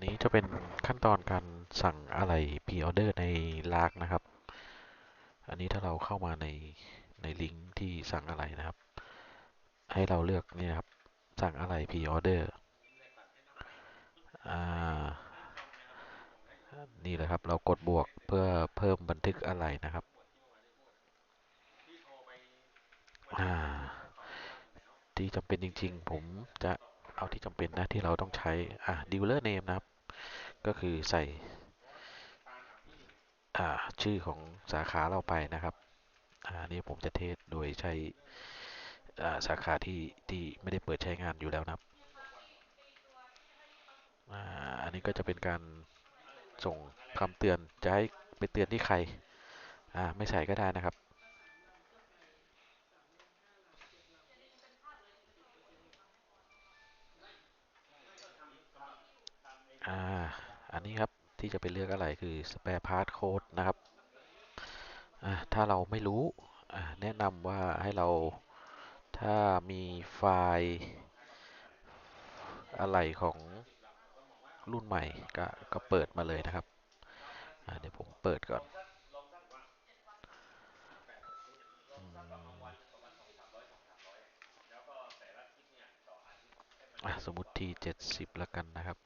นนี้จะเป็นขั้นตอนการสั่งอะไหล่พรีออเดอร์ในลากนะครับ อันนี้ถ้าเราเข้ามาในในลิงก์ที่สั่งอะไหล่นะครับ ให้เราเลือกนี่นะครับ สั่งอะไหล่พรีออเดอร์นี่เลยครับ เรากดบวกเพื่อเพิ่มบันทึกอะไหล่นะครับที่จำเป็นจริง ๆ ผมจะเอาที่จำเป็นนะที่เราต้องใช้อ่า dealer name นะครับ ก็คือใส่ชื่อของสาขาเราไปนะครับอันนี้ผมจะเทสโดยใช้สาขาที่ที่ไม่ได้เปิดใช้งานอยู่แล้วนะครับอันนี้ก็จะเป็นการส่งคำเตือนจะให้ไปเตือนที่ใครไม่ใส่ก็ได้นะครับ ที่จะไปเลือกอะไรคือ spare part code นะครับ ถ้าเราไม่รู้แนะนำว่าให้เราถ้ามีไฟล์อะไรของรุ่นใหม่ก็ก็เปิดมาเลยนะครับ เดี๋ยวผมเปิดก่อน สมมติที่70 แล้วกันนะครับ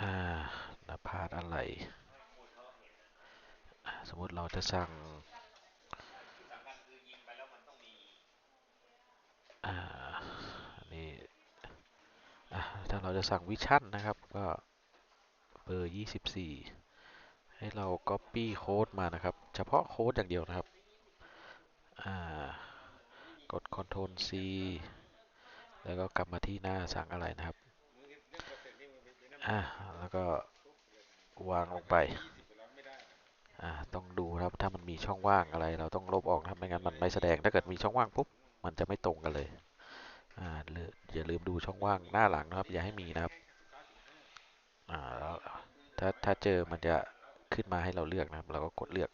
อ่ พาดอะไร สมมติเราจะสั่งนี่ถ้าเราจะสั่งวิชั่นนะครับ ก็เบอร์ 24 ให้เรา Copy โค้ดมานะครับ เฉพาะโค้ดอย่างเดียวนะครับ กด Ctrl C แล้วก็กลับมาที่หน้าสั่งอะไรนะครับแล้วก็ วางลงไปต้องดูครับ ถ้ามันมีช่องว่างอะไร เราต้องลบออกครับไม่งั้นมันไม่แสดง ถ้าเกิดมีช่องว่างปุ๊บ มันจะไม่ตรงกันเลยอย่าลืมดูช่องว่างหน้าหลังนะครับ อย่าให้มีนะครับถ้า ถ้าเจอ มันจะขึ้นมาให้เราเลือกนะครับ เราก็กดเลือก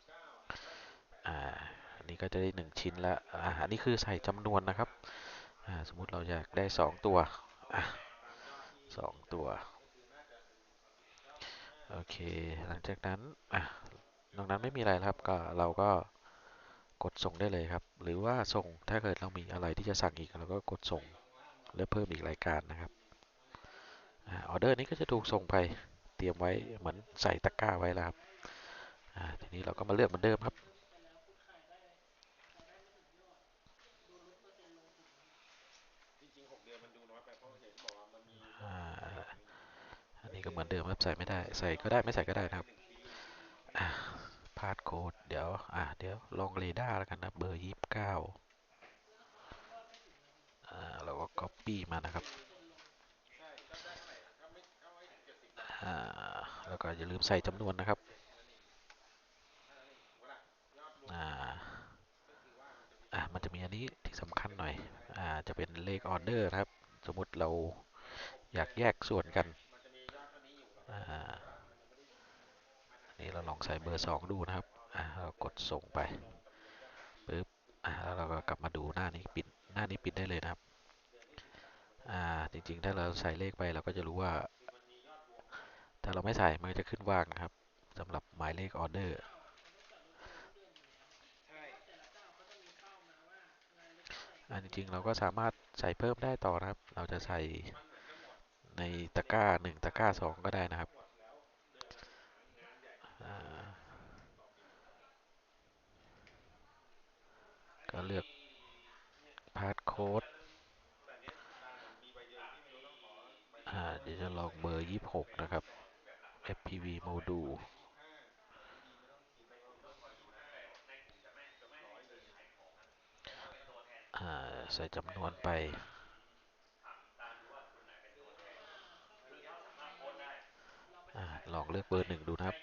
อันนี้ก็จะได้หนึ่งชิ้นแล้วอันนี้คือใส่จำนวนนะครับสมมุติเราอยากได้สองตัวสองตัว โอเค หลังจากนั้นอะนอกนั้นไม่มีอะไรครับก็เราก็กดส่งได้เลยครับ หรือว่าส่งถ้าเกิดเรามีอะไรที่จะสั่งอีกเราก็กดส่งและเพิ่มอีกรายการนะครับออเดอร์นี้ก็จะถูกส่งไปเตรียมไว้เหมือนใส่ตะกร้าไว้แล้วครับทีนี้เราก็มาเลือกเหมือนเดิมครับก็ เหมือนเดิมครับใส่ไม่ได้ ใส่ก็ได้ไม่ใส่ก็ได้นะครับพาดโค้ดเดี๋ยวอ่าเดี๋ยวลองเรดาร์แล้วกันนะเบอร์ยี่สิบเก้าเราก็ copy มานะครับแล้วก็อย่าลืมใส่จำนวนนะครับอ่ามันจะมีอันนี้ที่สำคัญหน่อยอ่าจะเป็นเลขออเดอร์ครับ สมมติเราอยากแยกส่วนกัน นี่เราลองใส่เบอร์สองดูนะครับเรากดส่งไปปึ๊บแล้วเราก็กลับมาดูหน้านี้ปิดหน้านี้ปิดได้เลยนะครับจริงๆ ถ้าเราใส่เลขไปเราก็จะรู้ว่า ถ้าเราไม่ใส่มันจะขึ้นว่างนะครับสำหรับหมายเลขออเดอร์อันจริงๆเราก็สามารถใส่เพิ่มได้ต่อนะครับ เราจะใส่ ในตะกร้าหนึ่งตะกร้าสองก็ได้นะครับก็เลือกพาสโค้ดเดี๋ยวจะลองเบอร์ 26 นะครับ FPV Module ใส่จำนวนไป ลองเลือกเบอร์หนึ่งดูนะครับ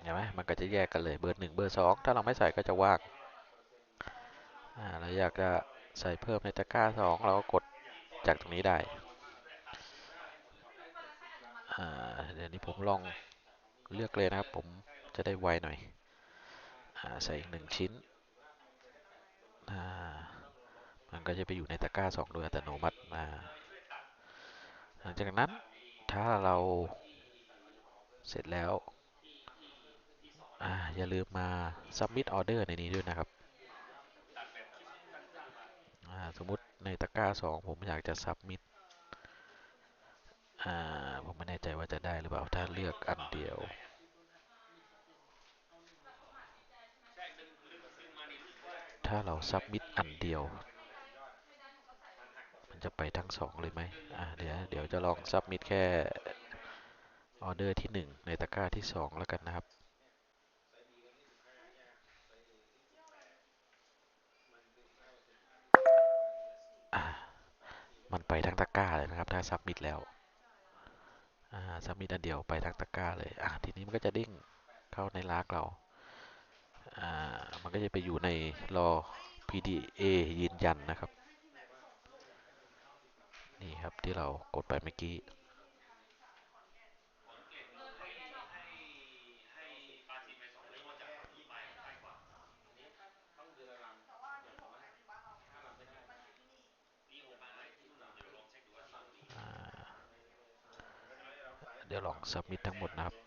เห็นไหมมันก็จะแยกกันเลยเบอร์หนึ่งเบอร์สองถ้าเราไม่ใส่ก็จะว่างเราอยากจะใส่เพิ่มในตะกร้าสองเราก็กดจากตรงนี้ได้เดี๋ยวนี้ผมลองเลือกเลยนะครับ ผมจะได้ไวหน่อยใส่อีกหนึ่งชิ้น มันก็จะไปอยู่ในตะกร้าสองโดยอัตโนมัติ หลังจากนั้น ถ้าเราเสร็จแล้วออย่าลืมมา submit order ในนี้ด้วยนะครับ สมมุติในตะกร้าสองผมอยากจะ submit ผมไม่แน่ใจว่าจะได้หรือเปล่า ถ้าเลือกอันเดียวถ้าเรา submit อันเดียว จะไปทั้งสองเลยไหมอ่าเดี๋ยวเดี๋ยวจะลอง submit แค่ออเดอร์ที่หนึ่งในตะกร้าที่สองแล้วกันนะครับ มันไปทั้งตะกร้าเลยนะครับ ถ้า submit แล้วอ่า submit อันเดียวไปทั้งตะกร้าเลยทีนี้มันก็จะดิ้งเข้าในลากเรา มันก็จะไปอยู่ในรอ PDA ยืนยันนะครับ นี่ครับที่เรากดไปเมื่อกี้เดี๋ยวลองสับมิดทั้งหมดนะครับ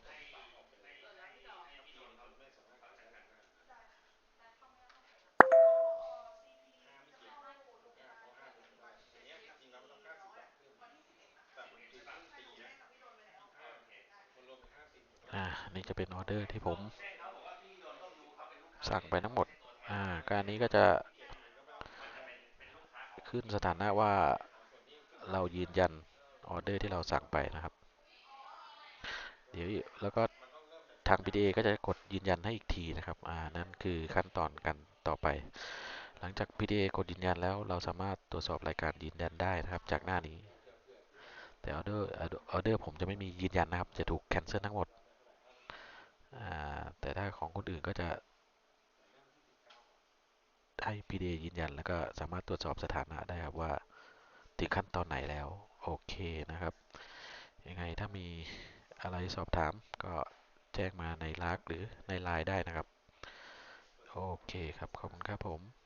อ่านี่จะเป็นออเดอร์ที่ผมสั่งไปทั้งหมด อ่า การนี้ก็จะขึ้นสถานะว่าเรายืนยันออเดอร์ที่เราสั่งไปนะครับ เดี๋ยวแล้วก็ทาง PDA ก็จะกดยืนยันให้อีกทีนะครับ อ่า นั่นคือขั้นตอนกันต่อไป หลังจาก PDA กดยืนยันแล้ว เราสามารถตรวจสอบรายการยืนยันได้นะครับ จากหน้านี้ แต่ออเดอร์ออเดอร์ผมจะไม่มียืนยันนะครับ จะถูกแคนเซิลทั้งหมด แต่ถ้าของคนอื่นก็จะให้ PDA ยืนยัน แล้วก็สามารถตรวจสอบสถานะได้ครับว่าถึงขั้นตอนไหนแล้ว โอเคนะครับ ยังไงถ้ามีอะไรสอบถามก็แจ้งมาในลักหรือในไลน์ได้นะครับ โอเคครับ ขอบคุณครับผม